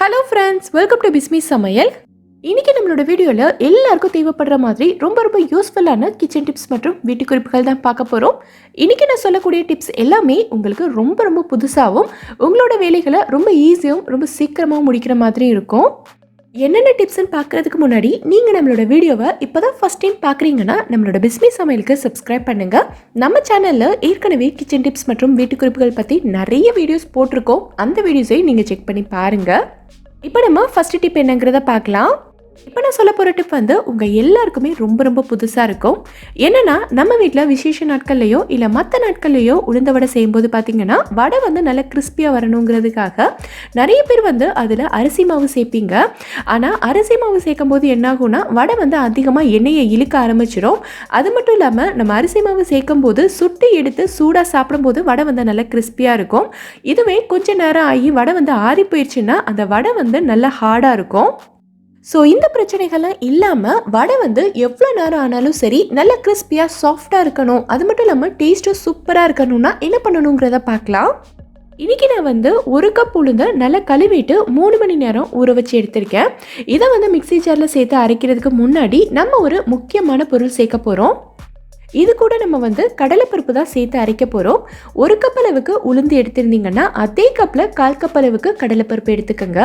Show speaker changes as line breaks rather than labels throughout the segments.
Hello friends welcome to Bismi சமையல் இன்னைக்கு நம்மளோட வீடியோவில் எல்லாருக்கும் தேவைப்படுற மாதிரி ரொம்ப ரொம்ப யூஸ்ஃபுல்லான கிச்சன் டிப்ஸ் மற்றும் வீட்டு குறிப்புகள் தான் பார்க்க போகிறோம் இன்னைக்கு நான் சொல்லக்கூடிய டிப்ஸ் எல்லாமே உங்களுக்கு ரொம்ப ரொம்ப புதுசாகவும் உங்களோட வேலைகளை ரொம்ப ஈஸியாகவும் ரொம்ப சீக்கிரமாக முடிக்கிற மாதிரி இருக்கும். என்னென்ன டிப்ஸ்ன்னு பார்க்கறதுக்கு முன்னாடி நீங்கள் நம்மளோட வீடியோவை இப்போ தான் ஃபஸ்ட் டைம் பார்க்குறீங்கன்னா நம்மளோட பிஸ்மி சமையலுக்கு சப்ஸ்கிரைப் பண்ணுங்கள் நம்ம சேனலில் ஏற்கனவே கிச்சன் டிப்ஸ் மற்றும் வீட்டுக்குறிப்புகள் பற்றி நிறைய வீடியோஸ் போட்டிருக்கோம். அந்த வீடியோஸையும் நீங்கள் செக் பண்ணி பாருங்கள் இப்போ நம்ம ஃபஸ்ட்டு டிப் என்னங்கிறத பார்க்கலாம். இப்போ நான் சொல்ல போகிற டிப் வந்து உங்கள் எல்லாருக்குமே ரொம்ப ரொம்ப புதுசாக இருக்கும். என்னென்னா நம்ம வீட்டில் விசேஷ நாட்கள்லையோ இல்லை மற்ற நாட்கள்லையோ உளுந்த வடை செய்யும்போது பார்த்தீங்கன்னா வடை வந்து நல்லா கிறிஸ்பியாக வரணுங்கிறதுக்காக நிறைய பேர் வந்து அதில் அரிசி மாவு சேர்ப்பீங்க. ஆனால் அரிசி மாவு சேர்க்கும் போது என்னாகும்னா வடை வந்து அதிகமாக எண்ணெயை இழுக்க ஆரம்பிச்சிடும் அது மட்டும் இல்லாமல் நம்ம அரிசி மாவு சேர்க்கும் போது சுட்டு எடுத்து சூடாக சாப்பிடும்போது வடை வந்து நல்லா கிறிஸ்பியாக இருக்கும். இதுவே கொஞ்ச நேரம் ஆகி வடை வந்து ஆறி போயிடுச்சுன்னா அந்த வடை வந்து நல்லா ஹார்டாக இருக்கும். ஸோ இந்த பிரச்சனைகள்லாம் இல்லாமல் வடை வந்து எவ்வளோ நேரம் ஆனாலும் சரி நல்ல கிறிஸ்பியாக சாஃப்டாக இருக்கணும். அது மட்டும் இல்லாமல் டேஸ்ட்டும் சூப்பராக இருக்கணும்னா என்ன பண்ணணுங்கிறத பார்க்கலாம். இன்றைக்கி நான் வந்து ஒரு கப் உளுந்தை நல்லா கழுவிட்டு மூணு மணி நேரம் ஊற வச்சு எடுத்திருக்கேன். இதை வந்து மிக்ஸி ஜாரில் சேர்த்து அரைக்கிறதுக்கு முன்னாடி நம்ம ஒரு முக்கியமான பொருள் சேர்க்க போகிறோம் இது கூட நம்ம வந்து கடலைப்பருப்பு தான் சேர்த்து அரைக்க போகிறோம் ஒரு கப் அளவுக்கு உளுந்து எடுத்திருந்தீங்கன்னா அதே கப்பில் கால் கப் அளவுக்கு கடலைப்பருப்பு எடுத்துக்கோங்க.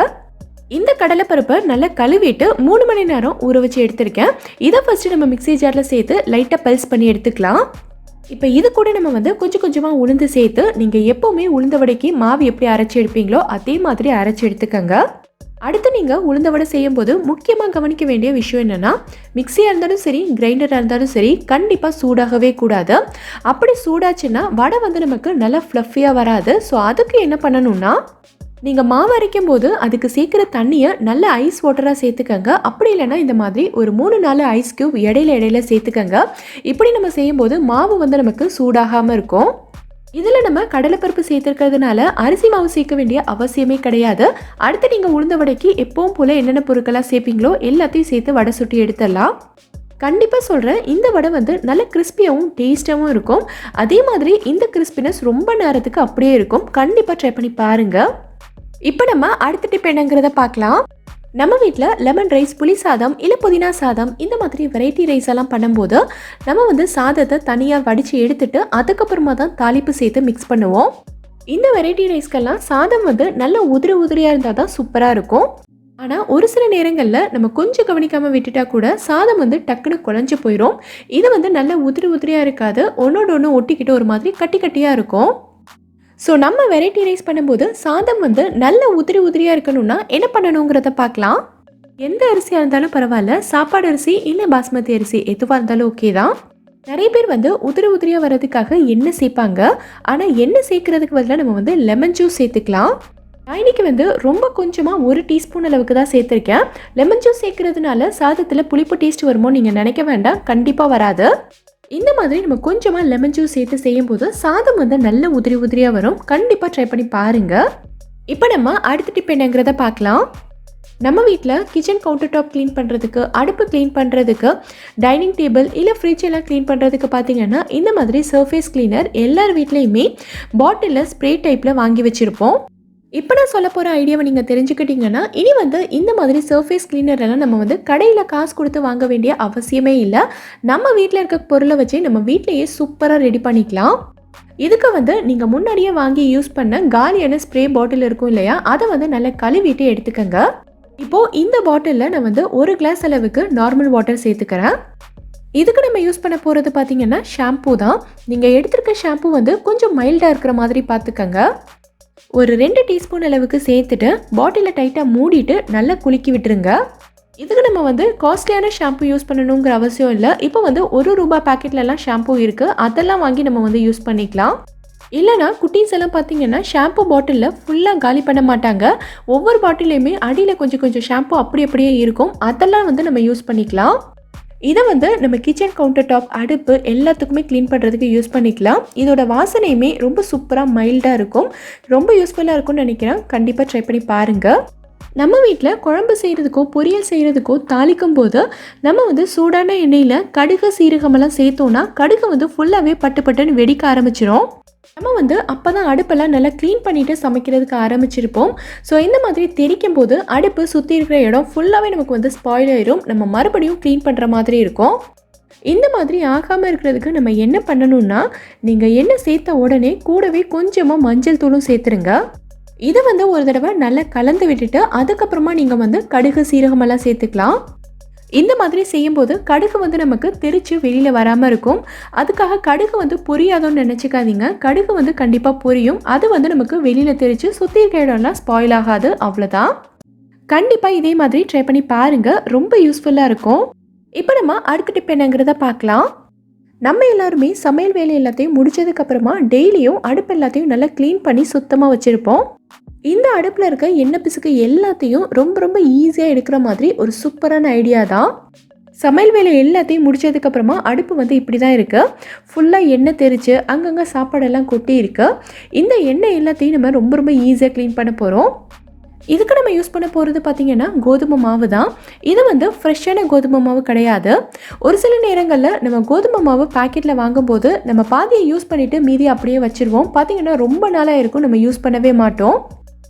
இந்த கடலைப்பருப்பை நல்லா கழுவிட்டு மூணு மணி நேரம் ஊற வச்சு எடுத்திருக்கேன். இதை ஃபஸ்ட்டு நம்ம மிக்ஸி ஜாரில் சேர்த்து லைட்டாக பல்ஸ் பண்ணி எடுத்துக்கலாம். இப்போ இது கூட நம்ம வந்து கொஞ்சம் கொஞ்சமாக உளுந்து சேர்த்து நீங்கள் எப்போவுமே உளுந்த வடைக்கு மாவு எப்படி அரைச்சி எடுப்பீங்களோ அதே மாதிரி அரைச்சி எடுத்துக்கோங்க. அடுத்து நீங்கள் உளுந்த வடை செய்யும்போது முக்கியமாக கவனிக்க வேண்டிய விஷயம் என்னென்னா மிக்சியாக இருந்தாலும் சரி கிரைண்டராக இருந்தாலும் சரி கண்டிப்பாக சூடாகவே கூடாது. அப்படி சூடாச்சுன்னா வடை வந்து நமக்கு நல்லா ஃப்ளஃபியாக வராது. ஸோ அதுக்கு என்ன பண்ணணும்னா நீங்கள் மாவு அரைக்கும் போது அதுக்கு சேர்க்குற தண்ணியை நல்ல ஐஸ் வாட்டராக சேர்த்துக்கங்க. அப்படி இல்லைன்னா இந்த மாதிரி ஒரு மூணு நாலு ஐஸ் க்யூப் இடையில இடையில சேர்த்துக்கங்க. இப்படி நம்ம செய்யும்போது மாவு வந்து நமக்கு சூடாகாமல் இருக்கும். இதில் நம்ம கடலைப்பருப்பு சேர்த்துருக்கிறதுனால அரிசி மாவு சேர்க்க வேண்டிய அவசியமே கிடையாது. அடுத்து நீங்கள் உளுந்த வடைக்கு எப்பவும் போல் என்னென்ன பொருட்களாக சேர்ப்பீங்களோ எல்லாத்தையும் சேர்த்து வடை சுட்டி எடுத்துடலாம். கண்டிப்பாக சொல்கிறேன் இந்த வடை வந்து நல்ல கிறிஸ்பியாகவும் டேஸ்ட்டாகவும் இருக்கும். அதே மாதிரி இந்த கிறிஸ்பினஸ் ரொம்ப நேரத்துக்கு அப்படியே இருக்கும். கண்டிப்பாக ட்ரை பண்ணி பாருங்கள் இப்போ நம்ம அடுத்த டிப் என்னங்கிறத பார்க்கலாம். நம்ம வீட்டில் லெமன் ரைஸ் புளி சாதம் இல்லை புதினா சாதம் இந்த மாதிரி வெரைட்டி ரைஸ் எல்லாம் பண்ணும்போது நம்ம வந்து சாதத்தை தனியாக வடித்து எடுத்துட்டு அதுக்கப்புறமா தான் தாளிப்பு சேர்த்து மிக்ஸ் பண்ணுவோம். இந்த வெரைட்டி ரைஸ்க்கெல்லாம் சாதம் வந்து நல்ல உதிரி உதிரியாக இருந்தால் தான் சூப்பராக இருக்கும். ஆனால் ஒரு சில நேரங்களில் நம்ம கொஞ்சம் கவனிக்காமல் விட்டுட்டா கூட சாதம் வந்து டக்குன்னு குழஞ்சி போயிடும் இது வந்து நல்ல உதிரி உதிரியாக இருக்காது. ஒன்றோட ஒன்று ஒட்டிக்கிட்டு ஒரு மாதிரி கட்டி கட்டியாக இருக்கும். ஸோ நம்ம வெரைட்டி ரைஸ் பண்ணும்போது சாதம் வந்து நல்ல உதிரி உதிரியாக இருக்கணும்னா என்ன பண்ணணுங்கிறத பார்க்கலாம். எந்த அரிசியாக இருந்தாலும் பரவாயில்ல. சாப்பாடு அரிசி இல்லை பாஸ்மதி அரிசி எதுவாக இருந்தாலும் ஓகே தான். நிறைய பேர் வந்து உதிரி உதிரியாக வர்றதுக்காக எண்ணெய் சேர்ப்பாங்க ஆனால் எண்ணெய் சேர்க்கறதுக்கு பதிலாக நம்ம வந்து லெமன் ஜூஸ் சேர்த்துக்கலாம் நான் இன்னைக்கு வந்து ரொம்ப கொஞ்சமாக ஒரு டீஸ்பூன் அளவுக்கு தான் சேர்த்துருக்கேன் லெமன் ஜூஸ் சேர்க்கறதுனால சாதத்தில் புளிப்பு டேஸ்ட் வருமோ நீங்கள் நினைக்க வேண்டாம். கண்டிப்பாக வராது. இந்த மாதிரி நம்ம கொஞ்சமாக லெமன் ஜூஸ் சேர்த்து செய்யும்போது சாதம் வந்து நல்ல உதிரி உதிரியாக வரும். கண்டிப்பாக ட்ரை பண்ணி பாருங்கள் இப்போ நம்ம அடுத்த டிப் என்னங்கிறத பார்க்கலாம். நம்ம வீட்டில் கிச்சன் கவுண்டர் டாப் க்ளீன் பண்ணுறதுக்கு அடுப்பு க்ளீன் பண்ணுறதுக்கு டைனிங் டேபிள் இல்லை ஃப்ரிட்ஜ் எல்லாம் க்ளீன் பண்ணுறதுக்கு பார்த்தீங்கன்னா இந்த மாதிரி சர்ஃபேஸ் கிளீனர் எல்லார் வீட்லேயுமே பாட்டிலில் ஸ்ப்ரே டைப்பில் வாங்கி வச்சுருப்போம். இப்போ நான் சொல்ல போகிற ஐடியாவை நீங்கள் தெரிஞ்சுக்கிட்டீங்கன்னா இனி வந்து இந்த மாதிரி சர்ஃபேஸ் கிளீனர் எல்லாம் நம்ம வந்து கடையில் காசு கொடுத்து வாங்க வேண்டிய அவசியமே இல்லை. நம்ம வீட்டில் இருக்க பொருளை வச்சு நம்ம வீட்டிலேயே சூப்பராக ரெடி பண்ணிக்கலாம். இதுக்கு வந்து நீங்கள் முன்னாடியே வாங்கி யூஸ் பண்ண காலியான ஸ்ப்ரே பாட்டில் இருக்கும் இல்லையா? அதை வந்து நல்லா கழுவிட்டு எடுத்துக்கோங்க. இப்போது இந்த பாட்டிலில் நான் வந்து ஒரு கிளாஸ் அளவுக்கு நார்மல் வாட்டர் சேர்த்துக்கிறேன். இதுக்கு நம்ம யூஸ் பண்ண போகிறது பார்த்தீங்கன்னா ஷாம்பூ தான். நீங்கள் எடுத்திருக்க ஷாம்பூ வந்து கொஞ்சம் மைல்டாக இருக்கிற மாதிரி பார்த்துக்கங்க ஒரு ரெண்டு டீஸ்பூன் அளவுக்கு சேர்த்துட்டு பாட்டிலை டைட்டாக மூடிட்டு நல்லா குலுக்கி விட்டுருங்க. இதுக்கு நம்ம வந்து காஸ்ட்லியான ஷாம்பு யூஸ் பண்ணணுங்கிற அவசியம் இல்லை. இப்போ வந்து ஒரு ரூபா பேக்கெட்லலாம் ஷாம்பு இருக்குது அதெல்லாம் வாங்கி நம்ம வந்து யூஸ் பண்ணிக்கலாம். இல்லைனா குட்டீஸ் எல்லாம் பார்த்தீங்கன்னா ஷாம்பு பாட்டிலில் ஃபுல்லாக காலி பண்ண மாட்டாங்க. ஒவ்வொரு பாட்டிலையுமே அடியில் கொஞ்சம் கொஞ்சம் ஷாம்பு அப்படி அப்படியே இருக்கும். அதெல்லாம் வந்து நம்ம யூஸ் பண்ணிக்கலாம். இதை வந்து நம்ம கிச்சன் கவுண்டர் டாப் அடுப்பு எல்லாத்துக்குமே க்ளீன் பண்ணுறதுக்கு யூஸ் பண்ணிக்கலாம். இதோட வாசனையுமே ரொம்ப சூப்பராக மைல்டாக இருக்கும். ரொம்ப யூஸ்ஃபுல்லாக இருக்கும்னு நினைக்கிறேன். கண்டிப்பாக ட்ரை பண்ணி பாருங்கள் நம்ம வீட்டில் குழம்பு செய்கிறதுக்கோ பொரியல் செய்கிறதுக்கோ தாளிக்கும் போது நம்ம வந்து சூடான எண்ணெயில் கடுகு சீரகமெல்லாம் சேர்த்தோன்னா கடுகு வந்து ஃபுல்லாகவே பட்டு பட்டுன்னு வெடிக்க ஆரம்பிச்சிடும் நம்ம வந்து அப்போ தான் அடுப்பெல்லாம் நல்லா க்ளீன் பண்ணிவிட்டு சமைக்கிறதுக்கு ஆரம்பிச்சிருப்போம். ஸோ இந்த மாதிரி தெரிக்கும் போது அடுப்பு சுற்றி இருக்கிற இடம் ஃபுல்லாகவே நமக்கு வந்து ஸ்பாயில் ஆயிரும். நம்ம மறுபடியும் க்ளீன் பண்ணுற மாதிரி இருக்கும். இந்த மாதிரி ஆகாமல் இருக்கிறதுக்கு நம்ம என்ன பண்ணணும்னா நீங்கள் என்ன சேர்த்த உடனே கூடவே கொஞ்சமாக மஞ்சள் தூளும் சேர்த்துருங்க. இதை வந்து ஒரு தடவை நல்லா கலந்து விட்டுட்டு அதுக்கப்புறமா நீங்கள் வந்து கடுகு சீரகமெல்லாம் சேர்த்துக்கலாம். இந்த மாதிரி செய்யும்போது கடுகு வந்து நமக்கு தெரிச்சு வெளியில் வராமல் இருக்கும். அதுக்காக கடுகு வந்து பொரியாதோன்னு நினச்சிக்காதீங்க. கடுகு வந்து கண்டிப்பாக பொரியும். அது வந்து நமக்கு வெளியில் தெரிச்சு சுற்றி இருக்க இடம்லாம் ஸ்பாயில் ஆகாது. அவ்வளோதான் கண்டிப்பாக இதே மாதிரி ட்ரை பண்ணி பாருங்கள் ரொம்ப யூஸ்ஃபுல்லாக இருக்கும். இப்போ நம்ம அடுத்த டிப் என்னங்கிறத பார்க்கலாம். நம்ம எல்லாருமே சமையல் வேலை எல்லாத்தையும் முடிச்சதுக்கப்புறமா டெய்லியும் அடுப்பு எல்லாத்தையும் நல்லா க்ளீன் பண்ணி சுத்தமாக வச்சுருப்போம். இந்த அடுப்பில் இருக்க எண்ணெய் பிசுக்கு எல்லாத்தையும் ரொம்ப ரொம்ப ஈஸியாக எடுக்கிற மாதிரி ஒரு சூப்பரான ஐடியா தான் சமையல் வேலை எல்லாத்தையும் முடிச்சதுக்கப்புறமா அடுப்பு வந்து இப்படி தான் இருக்குது ஃபுல்லாக எண்ணெய் தெரித்து அங்கங்கே சாப்பாடெல்லாம் கொட்டி இருக்குது இந்த எண்ணெய் எல்லாத்தையும் நம்ம ரொம்ப ரொம்ப ஈஸியாக க்ளீன் பண்ண போகிறோம் இதுக்கு நம்ம யூஸ் பண்ண போகிறது பார்த்திங்கன்னா கோதுமை மாவு தான். இது வந்து ஃப்ரெஷ்ஷான கோதுமை மாவு கிடையாது. ஒரு சில நேரங்களில் நம்ம கோதுமை மாவு பாக்கெட்டில் வாங்கும்போது நம்ம பாதியை யூஸ் பண்ணிவிட்டு மீதி அப்படியே வச்சுருவோம். பார்த்திங்கன்னா ரொம்ப நாளாக இருக்கும் நம்ம யூஸ் பண்ணவே மாட்டோம்.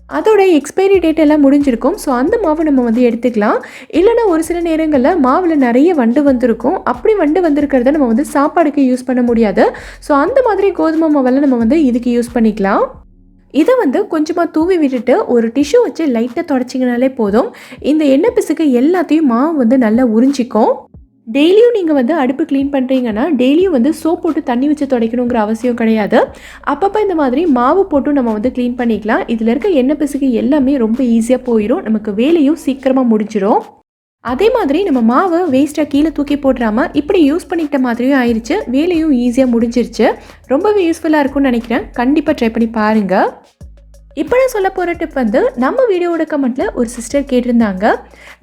அதோட எக்ஸ்பைரி டேட் எல்லாம் முடிஞ்சிருக்கும். ஸோ அந்த மாவு நம்ம வந்து எடுத்துக்கலாம். இல்லைனா ஒரு சில நேரங்களில் மாவில் நிறைய வண்டு வந்திருக்கும். அப்படி வண்டு வந்திருக்கிறத நம்ம வந்து சாப்பாடுக்கு யூஸ் பண்ண முடியாது. ஸோ அந்த மாதிரி கோதுமை மாவெல்லாம் நம்ம வந்து இதுக்கு யூஸ் பண்ணிக்கலாம். இதை வந்து கொஞ்சமாக தூவி விட்டுட்டு ஒரு டிஷ்யூ வச்சு லைட்டாக தொடச்சிங்கனாலே போதும். இந்த எண்ணெய் பிசுக்கு எல்லாத்தையும் மாவு வந்து நல்லா உறிஞ்சிக்கும். டெய்லியும் நீங்கள் வந்து அடுப்பு க்ளீன் பண்ணுறீங்கன்னா டெய்லியும் வந்து சோப் போட்டு தண்ணி வச்சு துடைக்கணுங்கிற அவசியம் கிடையாது. அப்பப்போ இந்த மாதிரி மாவு போட்டு நம்ம வந்து க்ளீன் பண்ணிக்கலாம். இதில் இருக்க எண்ணெய் பிசுக்கு எல்லாமே ரொம்ப ஈஸியாக போயிடும் நமக்கு வேலையும் சீக்கிரமாக முடிஞ்சிடும் அதே மாதிரி நம்ம மாவை வேஸ்ட்டாக கீழே தூக்கி போடுறாமல் இப்படி யூஸ் பண்ணிக்கிட்ட மாதிரியும் ஆயிடுச்சு வேலையும் ஈஸியாக முடிஞ்சிருச்சு. ரொம்பவே யூஸ்ஃபுல்லாக இருக்கும்னு நினைக்கிறேன். கண்டிப்பாக ட்ரை பண்ணி பாருங்கள் இப்போ நான் சொல்ல போகிற டிப் வந்து நம்ம வீடியோவோட கமெண்ட்டில் ஒரு சிஸ்டர் கேட்டிருந்தாங்க.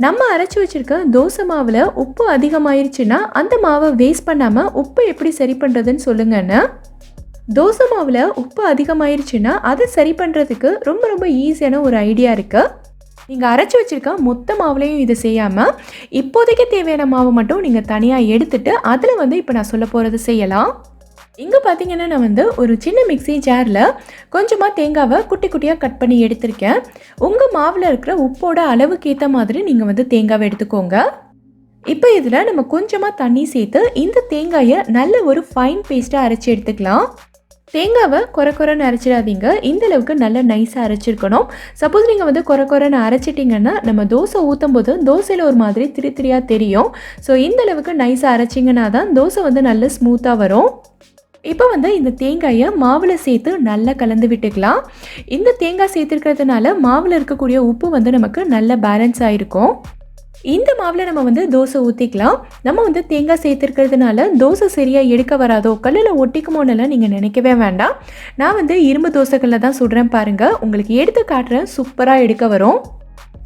நம்ம அரைச்சி வச்சுருக்க தோசை மாவில் உப்பு அதிகமாயிருச்சுன்னா அந்த மாவை வேஸ்ட் பண்ணாமல் உப்பு எப்படி சரி பண்ணுறதுன்னு சொல்லுங்கன்னு. தோசை மாவில் உப்பு அதிகமாயிருச்சுன்னா அதை சரி பண்ணுறதுக்கு ரொம்ப ரொம்ப ஈஸியான ஒரு ஐடியா இருக்குது நீங்கள் அரைச்சி வச்சுருக்க மொத்த மாவுலேயும் இதை செய்யாமல் இப்போதைக்கு தேவையான மாவு மட்டும் நீங்கள் தனியாக எடுத்துட்டு அதில் வந்து இப்போ நான் சொல்ல போகிறது செய்யலாம். இங்கே பார்த்தீங்கன்னா நான் வந்து ஒரு சின்ன மிக்ஸி ஜாரில் கொஞ்சமாக தேங்காவை குட்டி குட்டியாக கட் பண்ணி எடுத்திருக்கேன். உங்கள் மாவில் இருக்கிற உப்போட அளவுக்கு ஏற்ற மாதிரி நீங்கள் வந்து தேங்காவை எடுத்துக்கோங்க. இப்போ இதில் நம்ம கொஞ்சமாக தண்ணி சேர்த்து இந்த தேங்காயை நல்ல ஒரு ஃபைன் பேஸ்ட்டாக அரைச்சி எடுத்துக்கலாம். தேங்காவை குறை குறைன்னு அரைச்சிடாதீங்க. இந்த அளவுக்கு நல்லா நைஸாக அரைச்சிருக்கணும். சப்போஸ் நீங்கள் வந்து குறை குறைன்னு அரைச்சிட்டிங்கன்னா நம்ம தோசை ஊற்றும் போது தோசையில் ஒரு மாதிரி திரி திரியாக தெரியும். ஸோ இந்த அளவுக்கு நைஸாக அரைச்சிங்கன்னா தான் தோசை வந்து நல்ல ஸ்மூத்தாக வரும். இப்போ வந்து இந்த தேங்காயை மாவில் சேர்த்து நல்லா கலந்து விட்டுக்கலாம். இந்த தேங்காய் சேர்த்துருக்கிறதுனால மாவில் இருக்கக்கூடிய உப்பு வந்து நமக்கு நல்ல பேலன்ஸ் ஆகிருக்கும் இந்த மாவில் நம்ம வந்து தோசை ஊற்றிக்கலாம் நம்ம வந்து தேங்காய் சேர்த்துருக்கிறதுனால தோசை சரியாக எடுக்க வராதோ கல்லில் ஒட்டிக்குமோன்னெல்லாம் நீங்கள் நினைக்கவே வேண்டாம். நான் வந்து இரும்பு தோசைகளில் தான் சுடுறேன் பாருங்கள் உங்களுக்கு எடுத்து காட்டுறேன் சூப்பராக எடுக்க வரும்.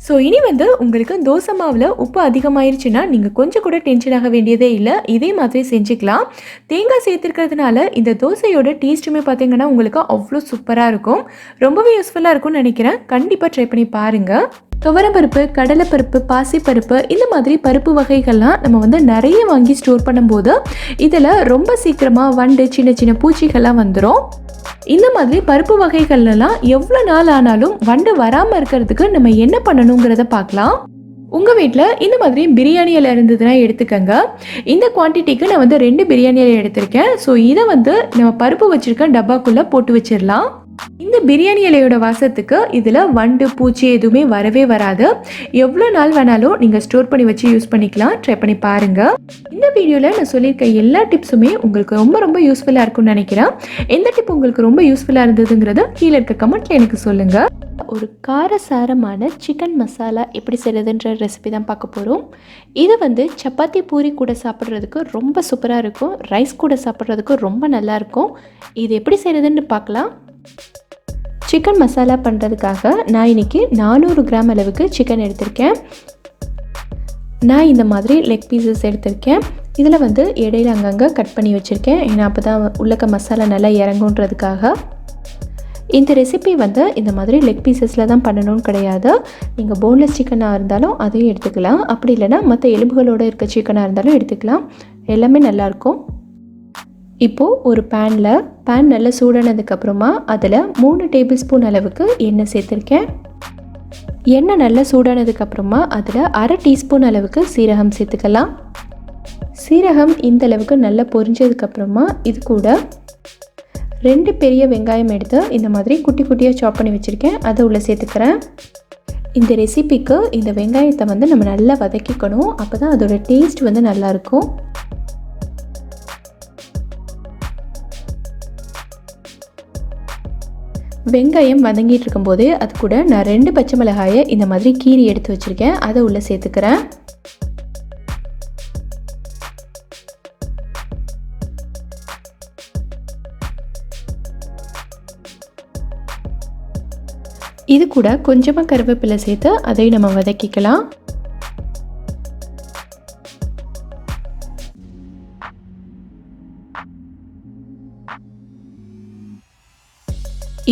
ஸோ இனி வந்து உங்களுக்கு தோசை மாவில் உப்பு அதிகமாயிருச்சுன்னா நீங்கள் கொஞ்சம் கூட டென்ஷன் ஆக வேண்டியதே இல்லை. இதே மாதிரி செஞ்சுக்கலாம். தேங்காய் சேர்த்துருக்கிறதுனால இந்த தோசையோட டேஸ்ட்டுமே பார்த்தீங்கன்னா உங்களுக்கு அவ்வளோ சூப்பராக இருக்கும். ரொம்பவே யூஸ்ஃபுல்லாக இருக்கும்னு நினைக்கிறேன். கண்டிப்பாக ட்ரை பண்ணி பாருங்கள் துவரப்பருப்பு கடலைப்பருப்பு பாசிப்பருப்பு இந்த மாதிரி பருப்பு வகைகள்லாம் நம்ம வந்து நிறைய வாங்கி ஸ்டோர் பண்ணும்போது இதில் ரொம்ப சீக்கிரமாக வண்டு சின்ன சின்ன பூச்சிகள்லாம் வந்துடும் இந்த மாதிரி பருப்பு வகைகள்லாம் எவ்வளோ நாள் ஆனாலும் வண்டு வராமல் இருக்கிறதுக்கு நம்ம என்ன பண்ணணுங்கிறத பார்க்கலாம். உங்கள் வீட்டில் இந்த மாதிரி பிரியாணி இலை இருந்ததுன்னா எடுத்துக்கோங்க. இந்த குவான்டிட்டிக்கு நான் வந்து ரெண்டு பிரியாணி இலை எடுத்திருக்கேன். ஸோ இதை வந்து நம்ம பருப்பு வச்சுருக்க டப்பாக்குள்ளே போட்டு வச்சிடலாம். இந்த பிரியாணி இலையோட வாசத்துக்கு இதில் வண்டு பூச்சி எதுவுமே வரவே வராது. எவ்வளோ நாள் வேணாலும் நீங்கள் ஸ்டோர் பண்ணி வச்சு யூஸ் பண்ணிக்கலாம். ட்ரை பண்ணி பாருங்கள் இந்த வீடியோவில் நான் சொல்லியிருக்க எல்லா டிப்ஸுமே உங்களுக்கு ரொம்ப ரொம்ப யூஸ்ஃபுல்லாக இருக்கும்னு நினைக்கிறேன். எந்த டிப் உங்களுக்கு ரொம்ப யூஸ்ஃபுல்லாக இருந்ததுங்கிறத கீழே இருக்க கமெண்ட்டில் எனக்கு சொல்லுங்கள் ஒரு காரசாரமான சிக்கன் மசாலா எப்படி செய்கிறதுன்ற ரெசிபி தான் பார்க்க போகிறோம் இது வந்து சப்பாத்தி பூரி கூட சாப்பிட்றதுக்கு ரொம்ப சூப்பராக இருக்கும். ரைஸ் கூட சாப்பிட்றதுக்கு ரொம்ப நல்லாயிருக்கும் இது எப்படி செய்கிறதுன்னு பார்க்கலாம். சிக்கன் மசாலா பண்ணுறதுக்காக நான் இன்றைக்கி நானூறு கிராம் அளவுக்கு சிக்கன் எடுத்திருக்கேன். நான் இந்த மாதிரி லெக் பீசஸ் எடுத்திருக்கேன். இதில் வந்து இடையில அங்கங்கே கட் பண்ணி வச்சுருக்கேன். ஏன்னா அப்போ தான் உள்ளக்க மசாலா நல்லா இறங்குன்றதுக்காக. இந்த ரெசிபி வந்து இந்த மாதிரி லெக் பீசஸில் தான் பண்ணணும்னு கிடையாது. நீங்கள் போன்லெஸ் சிக்கனாக இருந்தாலும் அதையும் எடுத்துக்கலாம். அப்படி இல்லைன்னா மற்ற எலும்புகளோடு இருக்க சிக்கனாக இருந்தாலும் எடுத்துக்கலாம். எல்லாமே நல்லாயிருக்கும் இப்போது ஒரு பேனில் பேன் நல்லா சூடானதுக்கப்புறமா அதில் மூணு டேபிள் ஸ்பூன் அளவுக்கு எண்ணெய் சேர்த்துருக்கேன். எண்ணெய் நல்லா சூடானதுக்கப்புறமா அதில் அரை டீஸ்பூன் அளவுக்கு சீரகம் சேர்த்துக்கலாம். சீரகம் இந்த அளவுக்கு நல்லா பொரிஞ்சதுக்கப்புறமா இது கூட ரெண்டு பெரிய வெங்காயம் எடுத்து இந்த மாதிரி குட்டி குட்டியாக சாப் பண்ணி வச்சுருக்கேன். அதை உள்ளே சேர்த்துக்கிறேன். இந்த ரெசிபிக்கு இந்த வெங்காயத்தை வந்து நம்ம நல்லா வதக்கிக்கணும். அப்போ தான் அதோட டேஸ்ட் வந்து நல்லாயிருக்கும் வெங்காயம் வதங்கிட்டு இருக்கும்போது அது கூட நான் ரெண்டு பச்சை மிளகாயை இந்த மாதிரி கீரி எடுத்து வச்சுருக்கேன். அதை உள்ளே சேர்த்துக்கிறேன். இது கூட கொஞ்சமாக கருவேப்பிலை சேர்த்து அதையும் நம்ம வதக்கிக்கலாம்.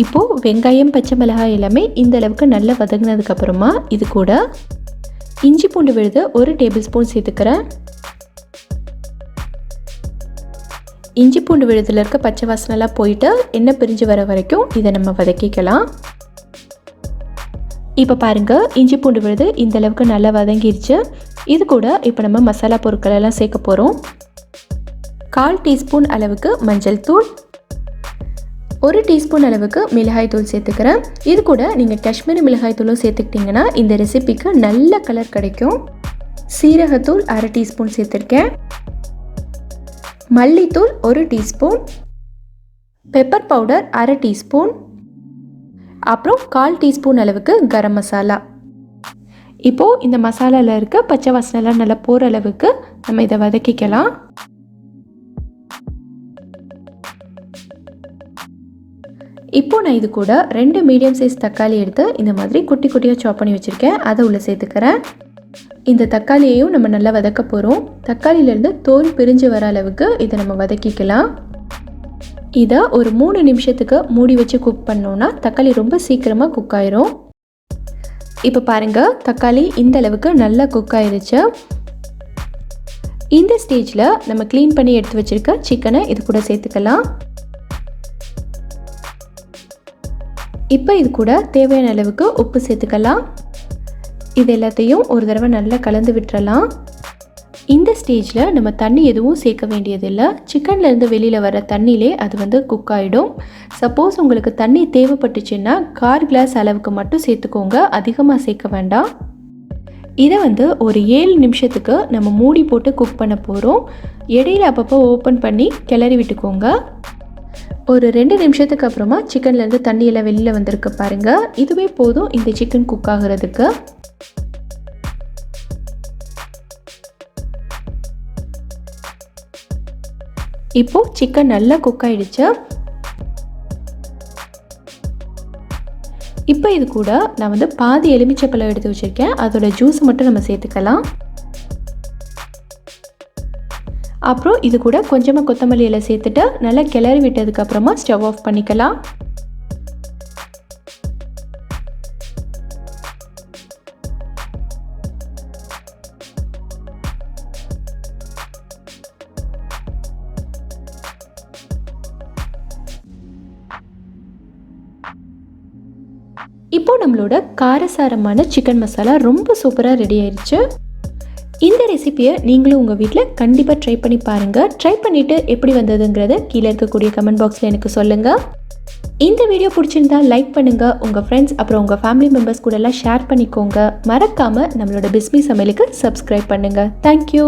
இப்போது வெங்காயம் பச்சை மிளகாய் எல்லாமே இந்த அளவுக்கு நல்லா வதங்கினதுக்கப்புறமா இது கூட இஞ்சி பூண்டு விழுது ஒரு டேபிள் ஸ்பூன் சேர்த்துக்கிறேன். இஞ்சி பூண்டு விழுதில் இருக்க பச்சை வாசனைலாம் போயிட்டு எண்ணெய் பிரிஞ்சு வர வரைக்கும் இதை நம்ம வதக்கிக்கலாம். இப்போ பாருங்கள் இஞ்சி பூண்டு விழுது இந்த அளவுக்கு நல்லா வதங்கிருச்சு. இது கூட இப்போ நம்ம மசாலா பொருட்கள் எல்லாம் சேர்க்க போகிறோம் கால் டீஸ்பூன் அளவுக்கு மஞ்சள் தூள் ஒரு டீஸ்பூன் அளவுக்கு மிளகாய் தூள் சேர்த்துக்கிறேன். இது கூட நீங்கள் காஷ்மீரி மிளகாய் தூளும் சேர்த்துக்கிட்டிங்கன்னா இந்த ரெசிபிக்கு நல்ல கலர் கிடைக்கும். சீரகத்தூள் அரை டீஸ்பூன் சேர்த்துருக்கேன். மல்லித்தூள் ஒரு டீஸ்பூன். பெப்பர் பவுடர் அரை டீஸ்பூன். அப்புறம் கால் டீஸ்பூன் அளவுக்கு கரம் மசாலா. இப்போது இந்த மசாலாவில் இருக்க பச்சை வாசனைலாம் நல்லா போகிற அளவுக்கு நம்ம இதை வதக்கிக்கலாம். இப்போ நான் இது கூட ரெண்டு மீடியம் சைஸ் தக்காளி எடுத்து இந்த மாதிரி குட்டி குட்டியாக சாப் பண்ணி வச்சுருக்கேன். அதை உள்ளே சேர்த்துக்கிறேன். இந்த தக்காளியையும் நம்ம நல்லா வதக்க போகிறோம் தக்காளியிலேருந்து தோல் பிரிஞ்சு வர அளவுக்கு இதை நம்ம வதக்கிக்கலாம். இதை ஒரு மூணு நிமிஷத்துக்கு மூடி வச்சு குக் பண்ணோன்னா தக்காளி ரொம்ப சீக்கிரமாக குக் ஆயிரும். இப்போ பாருங்கள் தக்காளி இந்த அளவுக்கு நல்லா குக் ஆயிருச்சு. இந்த ஸ்டேஜில் நம்ம க்ளீன் பண்ணி எடுத்து வச்சுருக்க சிக்கனை இது கூட சேர்த்துக்கலாம். இப்போ இது கூட தேவையான அளவுக்கு உப்பு சேர்த்துக்கலாம். இது எல்லாத்தையும் ஒரு தடவை நல்லா கலந்து விட்டுறலாம். இந்த ஸ்டேஜில் நம்ம தண்ணி எதுவும் சேர்க்க வேண்டியதில்லை. சிக்கன்லேருந்து வெளியில் வர தண்ணியிலே அது வந்து குக் ஆகிடும் சப்போஸ் உங்களுக்கு தண்ணி தேவைப்பட்டுச்சுன்னா கார் கிளாஸ் அளவுக்கு மட்டும் சேர்த்துக்கோங்க. அதிகமாக சேர்க்க வேண்டாம். இதை வந்து ஒரு ஏழு நிமிஷத்துக்கு நம்ம மூடி போட்டு குக் பண்ண போகிறோம் இடையில அப்பப்போ ஓப்பன் பண்ணி கிளறி விட்டுக்கோங்க. ஒரு ரெண்டு நிமிஷத்துக்கு அப்புறமா சிக்கன்லேருந்து தண்ணியெல்லாம் வெளியில் வந்திருக்கு பாருங்கள் இதுவே போதும். இந்த சிக்கன் குக் ஆகிறதுக்கு. இப்போது சிக்கன் நல்லா குக் ஆகிடுச்சு இப்போ இது கூட நான் வந்து பாதி எலுமிச்சப்பழம் எடுத்து வச்சுருக்கேன். அதோட ஜூஸ் மட்டும் நம்ம சேர்த்துக்கலாம். அப்புறம் இது கூட கொஞ்சமாக கொத்தமல்லி இலை சேர்த்துட்டு நல்லா கிளறி விட்டதுக்கப்புறமா ஸ்டவ் ஆஃப் பண்ணிக்கலாம். இப்போ நம்மளோட காரசாரமான சிக்கன் மசாலா ரொம்ப சூப்பராக ரெடி ஆயிடுச்சு இந்த ரெசிபியை நீங்களும் உங்கள் வீட்டில் கண்டிப்பாக ட்ரை பண்ணி பாருங்கள் ட்ரை பண்ணிவிட்டு எப்படி வந்ததுங்கிறத கீழே இருக்கக்கூடிய கமெண்ட் பாக்ஸில் எனக்கு சொல்லுங்கள் இந்த வீடியோ பிடிச்சிருந்தா லைக் பண்ணுங்கள் உங்கள் ஃப்ரெண்ட்ஸ் அப்புறம் உங்கள் ஃபேமிலி மெம்பர்ஸ் கூடலாம் ஷேர் பண்ணிக்கோங்க. மறக்காமல் நம்மளோட பிஸ்மி சமையலுக்கு சப்ஸ்கிரைப் பண்ணுங்கள் தேங்க்யூ